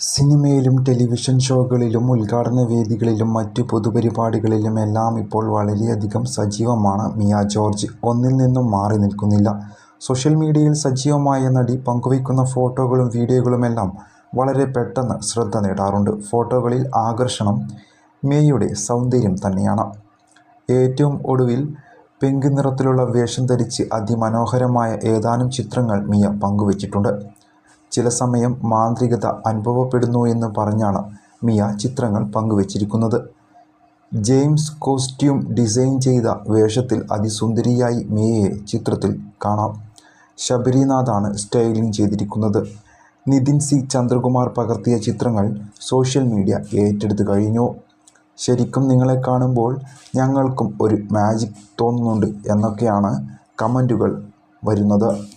സിനിമയിലും ടെലിവിഷൻ ഷോകളിലും ഉദ്ഘാടന വേദികളിലും മറ്റു പൊതുപരിപാടികളിലും എല്ലാം ഇപ്പോൾ വളരെയധികം സജീവമാണ് മിയ ജോർജ്. ഒന്നിൽ നിന്നും മാറി നിൽക്കുന്നില്ല. സോഷ്യൽ മീഡിയയിൽ സജീവമായ നടി പങ്കുവയ്ക്കുന്ന ഫോട്ടോകളും വീഡിയോകളുമെല്ലാം വളരെ പെട്ടെന്ന് ശ്രദ്ധ നേടാറുണ്ട്. ഫോട്ടോകളിൽ ആകർഷണം മിയയുടെ സൗന്ദര്യം തന്നെയാണ്. ഏറ്റവും ഒടുവിൽ പിങ്ക് നിറത്തിലുള്ള വേഷം ധരിച്ച് അതിമനോഹരമായ ഏതാനും ചിത്രങ്ങൾ മിയ പങ്കുവച്ചിട്ടുണ്ട്. ചില സമയം മാന്ത്രികത അനുഭവപ്പെടുന്നു എന്ന് പറഞ്ഞാണ് മിയ ചിത്രങ്ങൾ പങ്കുവച്ചിരിക്കുന്നത്. ജെയിംസ് കോസ്റ്റ്യൂം ഡിസൈൻ ചെയ്ത വേഷത്തിൽ അതിസുന്ദരിയായി മിയയെ ചിത്രത്തിൽ കാണാം. ശബരിനാഥാണ് സ്റ്റൈലിംഗ് ചെയ്തിരിക്കുന്നത്. നിതിൻ സി ചന്ദ്രകുമാർ പകർത്തിയ ചിത്രങ്ങൾ സോഷ്യൽ മീഡിയ ഏറ്റെടുത്തു കഴിഞ്ഞു. ശരിക്കും നിങ്ങളെ കാണുമ്പോൾ ഞങ്ങൾക്കും ഒരു മാജിക് തോന്നുന്നുണ്ട് എന്നൊക്കെയാണ് കമന്റുകൾ വരുന്നത്.